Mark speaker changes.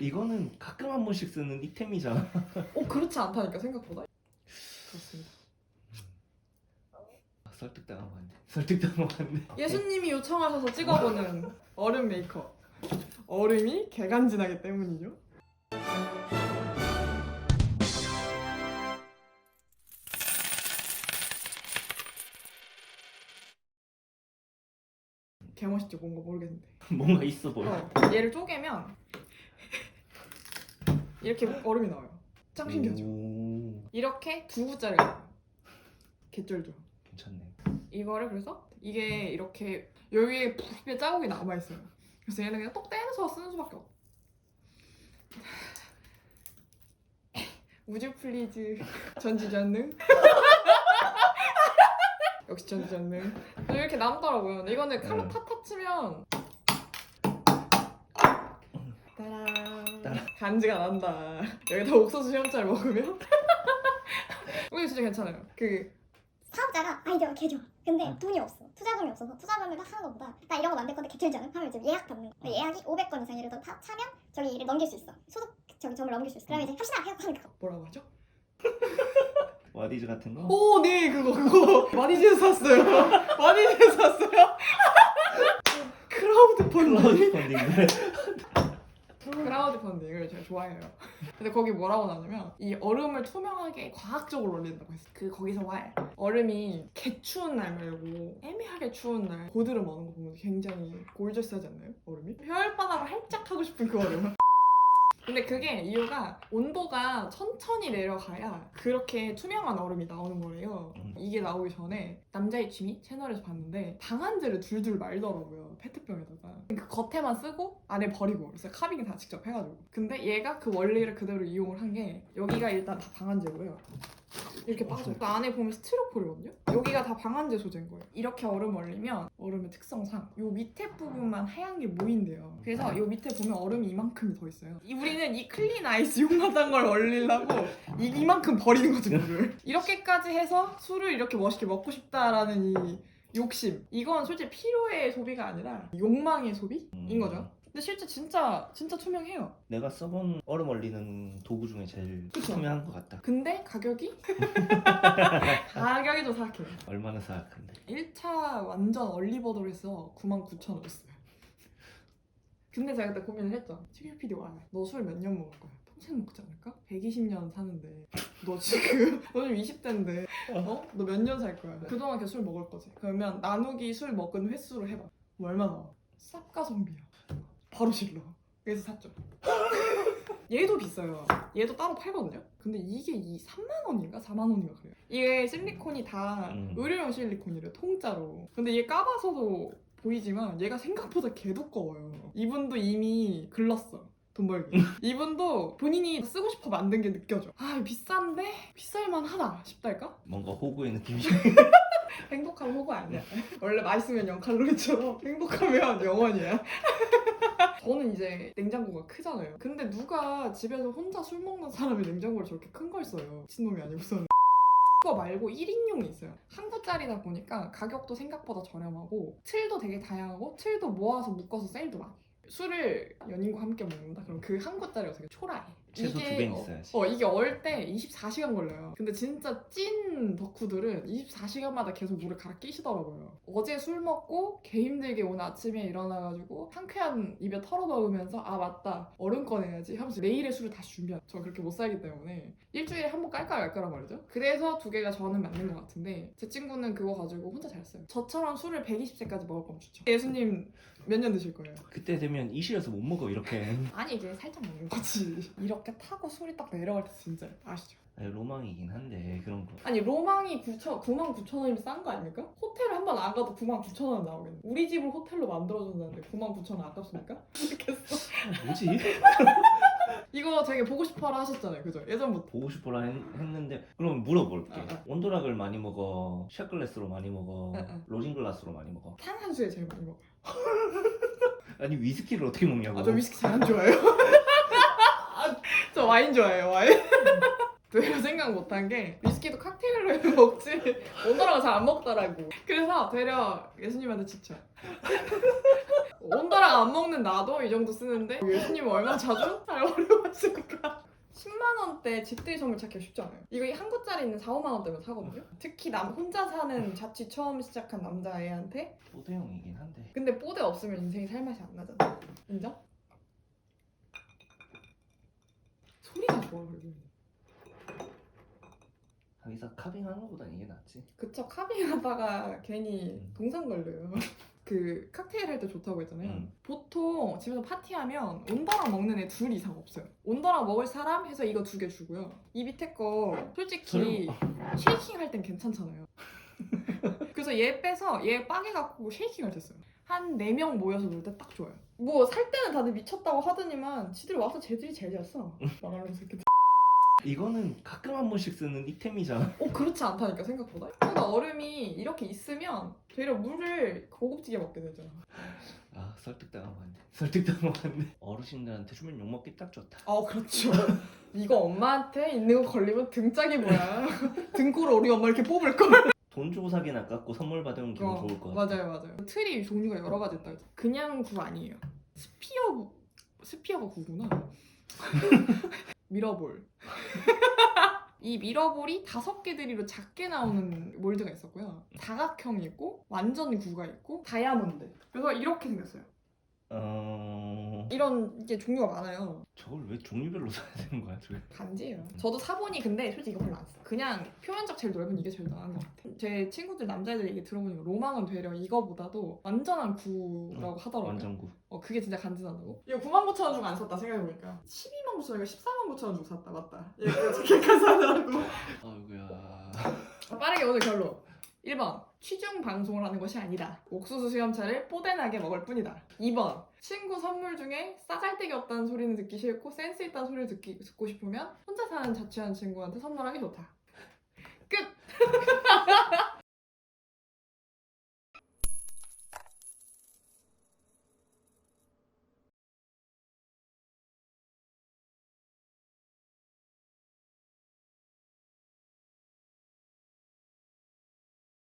Speaker 1: 이거는 가끔 한 번씩 쓰는 이템이잖아.
Speaker 2: 어 그렇지 않다니까 생각보다. 그렇습니다.
Speaker 1: 아, 설득당한 거 같네. 설득당한 거 같네.
Speaker 2: 예수님이 요청하셔서 찍어보는 얼음 메이크업. 얼음이 개간지나기 때문이죠. 개멋있지 뭔가 모르겠는데.
Speaker 1: 뭔가 있어 보여.
Speaker 2: 어, 얘를 쪼개면 이렇게 얼음이 나와요. 짱 신기하죠?
Speaker 1: 오,
Speaker 2: 이렇게 두 나와요. 개쩔죠?
Speaker 1: 괜찮네.
Speaker 2: 이거를 그래서 이게 이렇게 여기에 부피에 자국이 남아 있어요. 그래서 얘는 그냥 똑 떼서 쓰는 수밖에 없어. 우주 플리즈 전지전능 역시 전지전능 이렇게 남더라고요. 근데 이거는 칼로
Speaker 1: 음.
Speaker 2: 탁탁 치면 따라. 간지가 난다. 여기다 옥수수 시험잘 먹으면 이거 진짜 괜찮아요. 그
Speaker 3: 사업자가 아이디어가 개 좋아. 근데
Speaker 1: 응.
Speaker 3: 돈이 없어. 투자금이 없어서 투자금을 딱 하는 것보다 나 이런 거 만들 건데 개쩔지 않음? 하면 지금 예약 받는 거.
Speaker 2: 어.
Speaker 3: 예약이 500건 이상 예를 들어 타, 차면 저기 일을 넘길 수 있어. 소득 저기 점을 넘길 수 있어. 그러면 이제 합시다 해갖고 하는 거.
Speaker 2: 뭐라고 하죠?
Speaker 1: 와디즈 같은 거?
Speaker 2: 오, 네, 그거, 그거. 마니지에서 샀어요. 마니지에서 샀어요. 크라우드 펀딩. 크라우드 제가 좋아해요. 근데 거기 뭐라고 나냐면, 이 얼음을 투명하게 과학적으로 올린다고 했어. 그, 거기서 와. 얼음이 개 추운 날 말고, 애매하게 추운 날, 고드름 오는 거 보면 굉장히 골저스하지 않나요? 얼음이? 혈바닥을 활짝 하고 싶은 그 얼음. 근데 그게 이유가 온도가 천천히 내려가야 그렇게 투명한 얼음이 나오는 거래요.
Speaker 1: 음.
Speaker 2: 이게 나오기 전에 남자의 취미 채널에서 봤는데 방한제를 줄줄 말더라고요. 페트병에다가. 그 겉에만 쓰고 안에 버리고 그래서 카빙 다 직접 해가지고. 근데 얘가 그 원리를 그대로 이용을 한 게 여기가 일단 다 방한제고요. 이렇게 빠져요. 그 안에 보면 스티로폴이거든요. 여기가 다 방한제 소재인 거예요. 이렇게 얼음 얼리면 얼음의 특성상 요 밑에 부분만 하얀 게 모인대요. 그래서 요 밑에 보면 얼음이 이만큼이 더 있어요. 이- 우리는 이 클린 아이스 용마단 걸 얼리려고 이, 이만큼 버리는 거지 물을. 이렇게까지 해서 술을 이렇게 멋있게 먹고 싶다라는 이 욕심. 이건 솔직히 필요의 소비가 아니라 욕망의 소비인
Speaker 1: 음.
Speaker 2: 거죠. 근데 실제 진짜 진짜 투명해요.
Speaker 1: 내가 써본 얼음 얼리는 도구 중에 제일
Speaker 2: 그쵸?
Speaker 1: 투명한 것 같다.
Speaker 2: 근데 가격이 가격이 좀 사악해요.
Speaker 1: 얼마나 사악한데.
Speaker 2: 1차 완전 얼리버드로 해서 99,000원이었어요. 근데 제가 그때 고민을 했죠. 치킨 PD 와. 너 술 몇 년 먹을 거야? 평생 먹지 않을까? 120년 사는데 너 지금 너 지금 20대인데 어? 너 몇 년 살 거야? 그동안 계속 술 먹을 거지. 그러면 나누기 술 먹은 횟수로 해봐. 뭐 얼마 나와? 쌉 가성비야. 바로 실러. 그래서 샀죠. 얘도 비싸요. 얘도 따로 팔거든요. 근데 이게 이 3만 원인가 4만 원인가 그래요. 이게 실리콘이 다
Speaker 1: 음.
Speaker 2: 의료용 실리콘이래 통짜로. 근데 얘 까봐서도 보이지만 얘가 생각보다 개 두꺼워요. 이분도 이미 글렀어. 돈 벌기. 이분도 본인이 쓰고 싶어 만든 게 느껴져. 아 비싼데 비쌀만 하다 싶달까?
Speaker 1: 뭔가 호구의 느낌이.
Speaker 2: 행복한 호구 아니야. 원래 맛있으면 0칼로리처럼 행복하면 영원이야. 저는 이제 냉장고가 크잖아요. 근데 누가 집에서 혼자 술 먹는 사람이 냉장고를 저렇게 큰 걸 써요. 미친놈이 아니고서는. 그거 말고 1인용이 있어요. 한 구짜리다 보니까 가격도 생각보다 저렴하고 틀도 되게 다양하고 틀도 모아서 묶어서 세일도 많이 해요. 술을 연인과 함께 먹는다? 그럼 그 한 구짜리가 되게 초라해.
Speaker 1: 최소 두
Speaker 2: 이게
Speaker 1: 개는
Speaker 2: 어,
Speaker 1: 있어야지.
Speaker 2: 어 이게 얼 때 24시간 걸려요. 근데 진짜 찐 덕후들은 24시간마다 계속 물을 갈아 끼시더라고요. 어제 술 먹고 개 힘들게 오늘 아침에 일어나가지고 상쾌한 입에 털어 넣으면서 아 맞다 얼음 꺼내야지 하면서 내일의 술을 다시 준비한. 저 그렇게 못 살기 때문에 일주일에 한 번 깔까 말까란 말이죠. 그래서 두 개가 저는 맞는 것 같은데 제 친구는 그거 가지고 혼자 잘 써요. 저처럼 술을 120세까지 먹을 거면 좋죠. 예수님 몇 년 드실 거예요?
Speaker 1: 그때 되면 이실에서 못 먹어 이렇게.
Speaker 2: 아니 이게 살짝 먹는 거지. 이렇게 타고 술이 딱 내려갈 때 진짜 아시죠?
Speaker 1: 아니, 로망이긴 한데 그런 거.
Speaker 2: 아니 로망이 9천 9만 9천 원이면 싼 거 아닙니까? 호텔을 한 번 안 가도 9만 9천 원 나오겠네. 우리 집을 호텔로 만들어준다는데 9만 9천 원 아깝습니까? 모르겠어.
Speaker 1: 아, 뭐지?
Speaker 2: 이거 되게 보고 싶어라 하셨잖아요, 그죠? 예전부터.
Speaker 1: 보고 싶어라 했, 했는데 그럼 물어볼게.
Speaker 2: 아, 아.
Speaker 1: 온도락을 많이 먹어, 샷글래스로 많이 먹어,
Speaker 2: 아, 아.
Speaker 1: 로진글라스로 많이 먹어.
Speaker 2: 탄산수에 제일 많이 먹어요.
Speaker 1: 아니 위스키를 어떻게 먹냐고.
Speaker 2: 아, 저 위스키 잘 안 좋아해요. 아, 저 와인 좋아해요, 와인. 되려 생각 못한 게 위스키도 칵테일로 해 먹지 온더라가 잘안 먹더라고. 그래서 되려 예수님한테 추천. 온더랑 안 먹는 나도 이 정도 쓰는데 예수님 얼마 자주 잘 어려웠을까? 10만 원대 집들이 선물 찾기가 쉽지 않아요. 이거 한 곳짜리 있는 4, 5만 원대면 사거든요. 특히 남 혼자 사는 자취 처음 시작한 남자애한테
Speaker 1: 포대형이긴 한데
Speaker 2: 근데 뽀대 없으면 인생이 살 맛이 안 나잖아. 인정? 그리고.
Speaker 1: 자기사 카빙하는 것보단 이게 낫지
Speaker 2: 그쵸 카빙하다가 괜히
Speaker 1: 음.
Speaker 2: 동상 걸려요. 그 칵테일 할 때 좋다고 했잖아요.
Speaker 1: 음.
Speaker 2: 보통 집에서 파티하면 온더랑 먹는 애 둘 이상 없어요. 온더랑 먹을 사람 해서 이거 두 개 주고요. 이 밑에 거 솔직히 쉐이킹 할 땐 괜찮잖아요. 그래서 얘 빼서 얘 빠개 갖고 쉐이킹을 했어요. 한 4명 모여서 놀 때 딱 좋아요. 뭐 살 때는 다들 미쳤다고 하더니만 지들 와서 쟤들이 제일 잘 써. 망할놈 새끼들.
Speaker 1: 이거는 가끔 한 번씩 쓰는 이템이잖아
Speaker 2: 어 그렇지 않다니까 생각보다. 생각보다 얼음이 이렇게 있으면 되려 물을 고급지게 먹게 되잖아.
Speaker 1: 아 설득당한 거 같네 설득당한 거 같네 어르신들한테 주면 욕먹기 딱 좋다
Speaker 2: 어 그렇죠. 이거 엄마한테 있는 거 걸리면 등짝이 뭐야. 등골을 우리 엄마 이렇게 뽑을 걸.
Speaker 1: 돈 주고 사긴 아깝고 선물 받으면 기분
Speaker 2: 어,
Speaker 1: 좋을 것 같아
Speaker 2: 맞아요, 맞아요. 틀이 종류가 여러 가지 있다. 그랬죠. 그냥 구 아니에요. 스피어 구, 스피어가 구구나. 미러볼. 이 미러볼이 다섯 개들이로 작게 나오는 몰드가 있었고요. 사각형이 있고 완전 구가 있고 다이아몬드. 그래서 이렇게 생겼어요.
Speaker 1: 어...
Speaker 2: 이런 게 종류가 많아요.
Speaker 1: 저걸 왜 종류별로 사야 되는 거야 저게
Speaker 2: 간지예요. 저도 사보니 근데 솔직히 이거 별로 안 써. 그냥 표면적 제일 넓은 이게 제일 나은 것 같아. 제 친구들 남자애들 얘기 들어보니까 로망은 되려 이거보다도 완전한 구라고 하더라고요.
Speaker 1: 완전구
Speaker 2: 어 그게 진짜 간지나다고? 이거 9만 9천 원 주고 안 샀다 생각해보니까 12만 9천 원이가 14만 9천 원 주고 샀다 맞다 이거 저렇게까지 하더라고
Speaker 1: 아이고야
Speaker 2: 아, 빠르게 오늘 결론 1번 취중 방송을 하는 것이 아니다. 옥수수 수염차를 뽀대나게 먹을 뿐이다. 2번 친구 선물 중에 싸잘데기 없다는 소리는 듣기 싫고 센스 있다는 소리를 듣기, 듣고 싶으면 혼자 사는 자취한 친구한테 선물하기 좋다. 끝!